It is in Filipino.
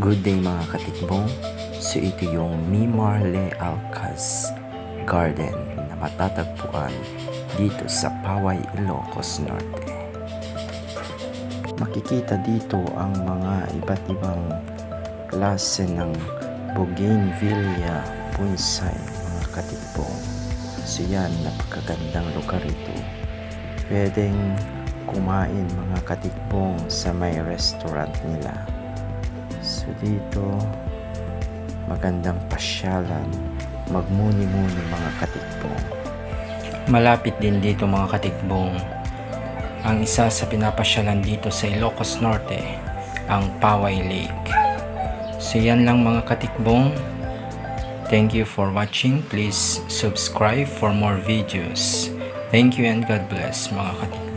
Good day mga katikbong. So ito yung Mimarle Alcaz Garden na matatagpuan dito sa Paway, Ilocos Norte. Makikita dito ang mga iba't ibang klase ng Bougainvillea bonsai mga katikbong. So yan, napakagandang lugar ito. Pwedeng kumain mga katikbong sa may restaurant nila. So dito, magandang pasyalan, magmuni-muni mga katikbong. Malapit din dito mga katikbong ang isa sa pinapasyalan dito sa Ilocos Norte, ang Paway Lake. So yan lang mga katikbong. Thank you for watching. Please subscribe for more videos. Thank you and God bless mga katikbong.